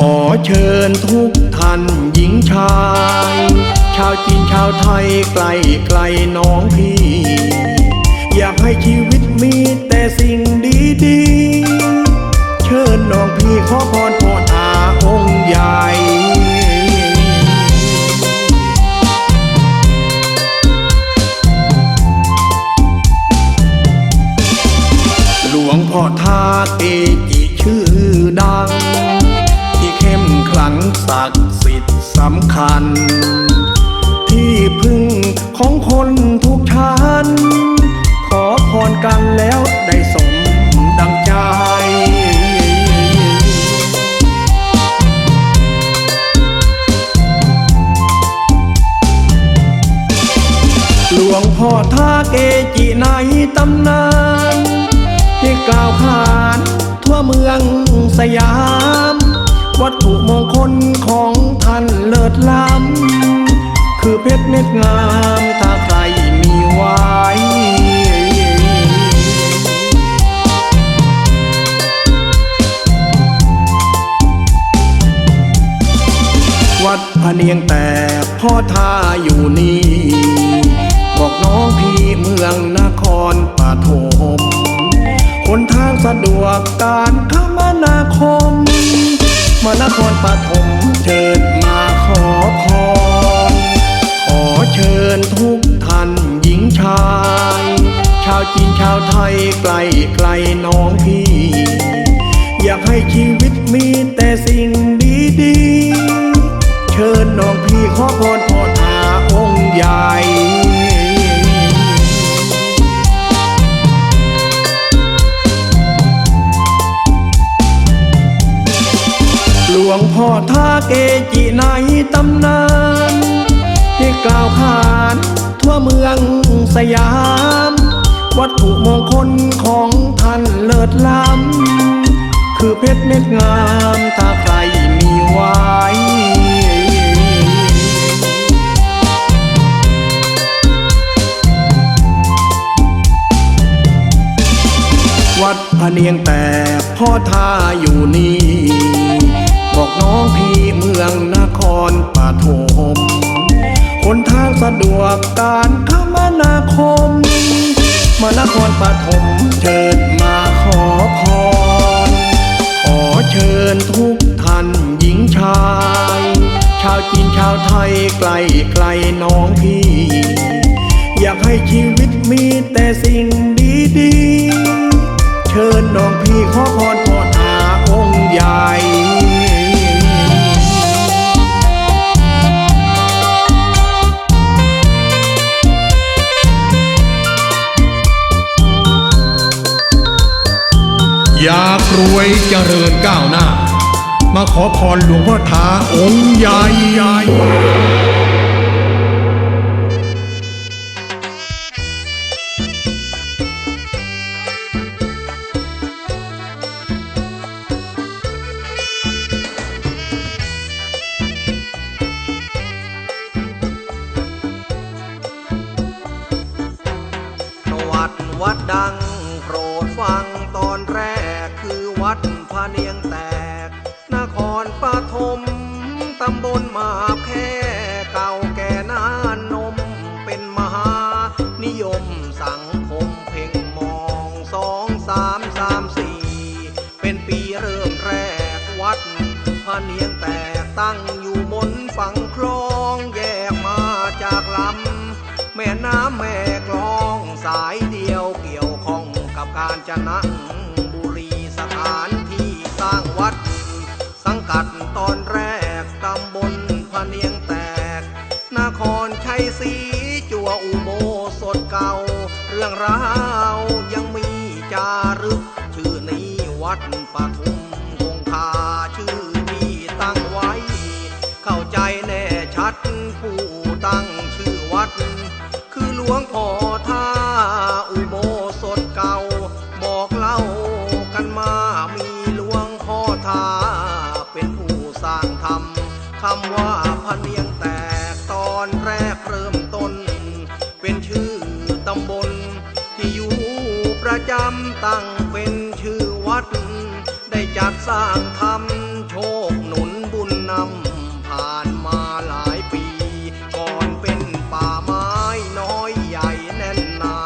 ขอเชิญทุกท่านหญิงชาย ชาวจีนชาวไทยไกลไกลน้องพี่ อยากให้ชีวิตมีแต่สิ่งดีดีเชิญน้องพี่ขอพรพ่อตาองค์ใหญ่หลวงพ่อทาเกจ ศักดิ์สิทธิ์สำคัญ ที่พึ่งของคนทุกชั้นขอพรกันแล้วได้สมดังใจหลวงพ่อท่าเกจิในตำนาน ที่กล่าวขานทั่วเมืองสยาม วัตถุมงคลของท่านเลิศล้ำ คือเพชรเม็ดงามถ้าใครมีไว้วัดพะเนียงแต่พ่อท่าอยู่นี่ บอกน้องพี่เมืองนครปฐมหนทางสะดวกการคมนาคม มานครปฐมเชิญมาขอพรขอเชิญทุกท่านหญิงชาย ชาวจีนชาวไทยไกลไกลน้องพี่ อยากให้ชีวิตมีแต่สิ่งดีๆเชิญน้องพี่ขอพรพ่อทาองค์ใหญ่ งพ่อท่าเกจิในตำนาน ที่กล่าวขานทั่วเมืองสยาม วัตถุมงคลของท่านเลิศล้ำ คือเพชรเม็ดงามถ้าใครมีไว้วัดพะเนียงแต่พ่อท่าอยู่นี่ะดวกการคมนาคม มานครปฐมเชิญมาขอพร ขอเชิญทุกท่านหญิงชาย ชาวจีนชาวไทยไกลไกลน้องพี่ อยากให้ชีวิตมีแต่สิ่งดีๆ เชิญน้องพี่ขอพร อยากรวยเจริญก้าวหน้า มาขอพรหลวงพ่อท้าองค์ใหญ่ รปฐมตำบลมาแค่เก่าแก่นานนมเป็นมหานิยมสังคมเพ่งมองสองสามสามสี่เป็นปีเริ่มแรกวัดพระเนียงแตกตั้งอยู่บนฝั่งคลองแยกมาจากลำแม่น้ำแม่กลองสายเดียวเกี่ยวข้องกับการจนะ กัดตอนแรกตำบลพะเนียงแตก นครชัยศรีจัวอุโบสถเก่า เรื่องราวยังมีจารึก ชื่อนี้วัดปทุมคงคาชื่อที่ตั้งไว้ เข้าใจแน่ชัดผู้ตั้งชื่อวัด คือหลวงพ่อ สร้างทำโชคหนุนบุญนำผ่านมาหลายปี ก่อนเป็นป่าไม้น้อยใหญ่แน่นหนา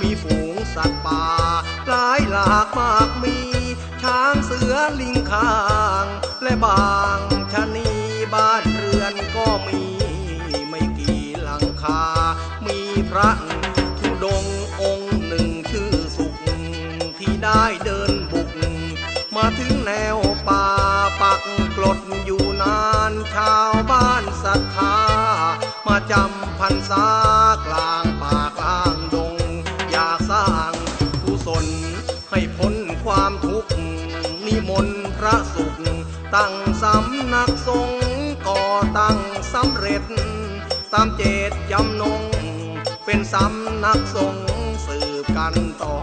มีฝูงสัตว์ป่าหลายหลากมากมี ช้างเสือลิงค้างและบาำพรรษากลางป่ากลางดง อยากสร้างกุศลให้พ้นความทุกข์นิมนต์พระสุข ตั้งสำนักสงฆ์ก่อตั้งสำเร็จ ตามเจตจำนง เป็นสำนักสงฆ์สืบกันต่อ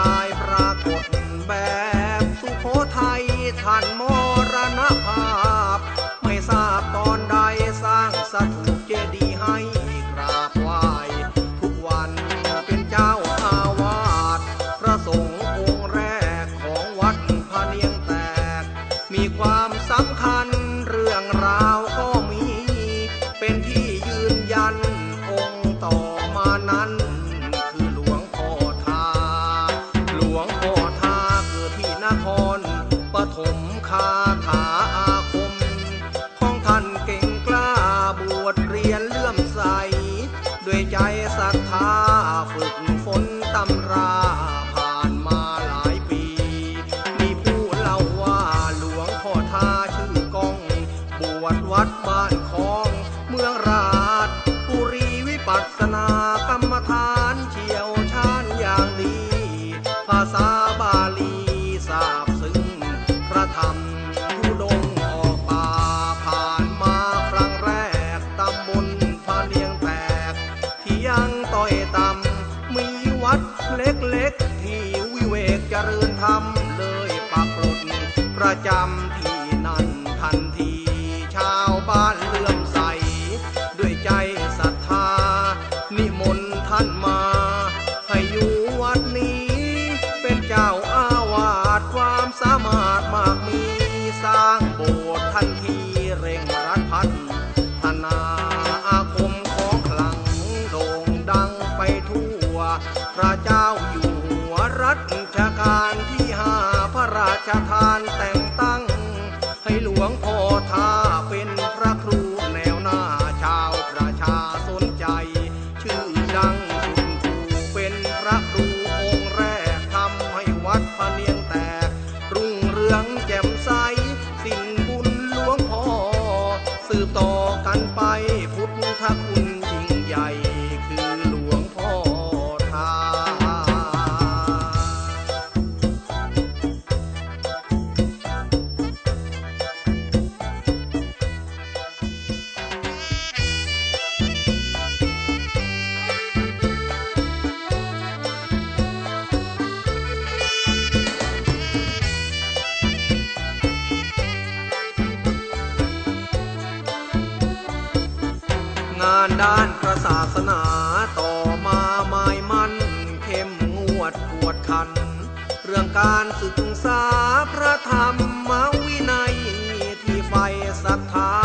ลายปรากฏแบบสุโขทัยท่านมรณภาพ ไม่ทราบตอนใดสร้างสถูปเจดีย์ให้กราบไหว้ทุกวันเป็นเจ้าอาวาสพระสงฆ์องค์แรกของวัดพระเนียงแตก มีความสำคัญเรื่องราว ยังต้อยต่ำมีวัดเล็กๆที่วิเวกเจริญธรรมเลยปักหลุดประจำที่ ด้านพระศาสนาต่อมาหมายมันเข้มงวดกวดขัน เรื่องการศึกษาพระธรรมวินัยที่ไฟศรัทธา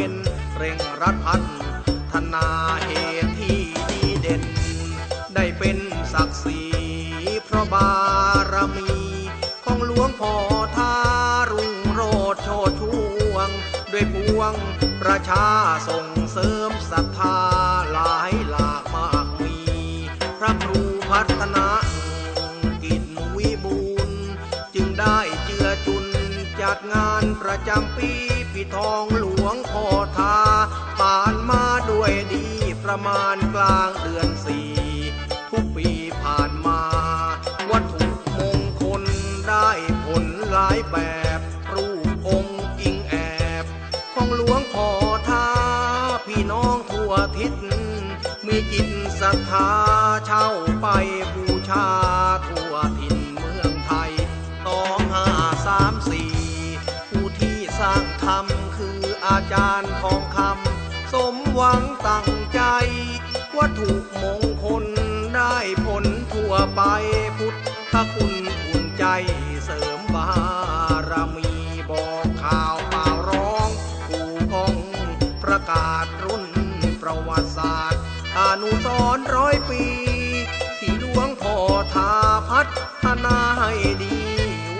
เป็นเร่งรัดพันธนาเหตุที่ดีเด่น ได้เป็นศักดิ์ศรีเพราะบารมี ของหลวงพ่อทารุงโรดโชดช่วง ด้วยพวงประชาส่งเสริมศรัทธาหลายหลากมากมี พระครูพัฒนากิจวิบูลจึงได้เจือจุนจัดงานประจำปี ปีทองหลวงพ่อทาผ่านมาด้วยดีประมาณกลางเดือนสี่ทุกปีผ่านมา วัตถุมงคลได้ผลหลายแบบ รูปองค์อิงแอบ ของหลวงพ่อทาพี่น้องทั่วทิศมีจิตศรัทธาเช่าไปบูชา ทองคำสมหวังตั้งใจ วัตถุมงคลได้ผลทั่วไปพุทธคุณอุ่นใจเสริมบารมีบอกข่าวเปล่าร้องผู้กองประกาศรุ่นประวัติศาสตร์อนุสรร้อยปี ที่หลวงพ่อทาพัฒนาให้ดี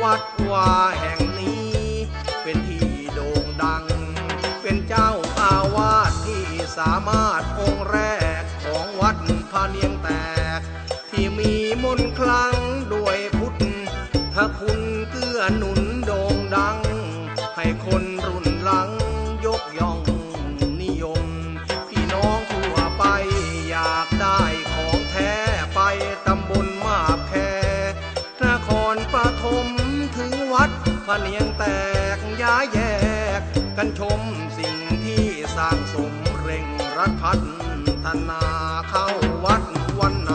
วัดว่าแห่ง สามารถองค์แรกของวัดพาเนียงแตก ที่มีมนต์คลังด้วยพุทธถ้าคุณเกื้อหนุนโด่งดัง ให้คนรุ่นหลังยกย่องนิยม พี่น้องทั่วไปอยากได้ของแท้ไปตำบลมาบแคนครปฐมถึงวัดพะเนียงแตกย้ายแยกกันชม ร่งรัดพัฒนาเข้าวัดวันไหน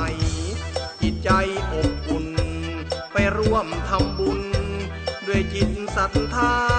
จิตใจอบอุ่น ไปร่วมทำบุญ ด้วยจิตศรัทธา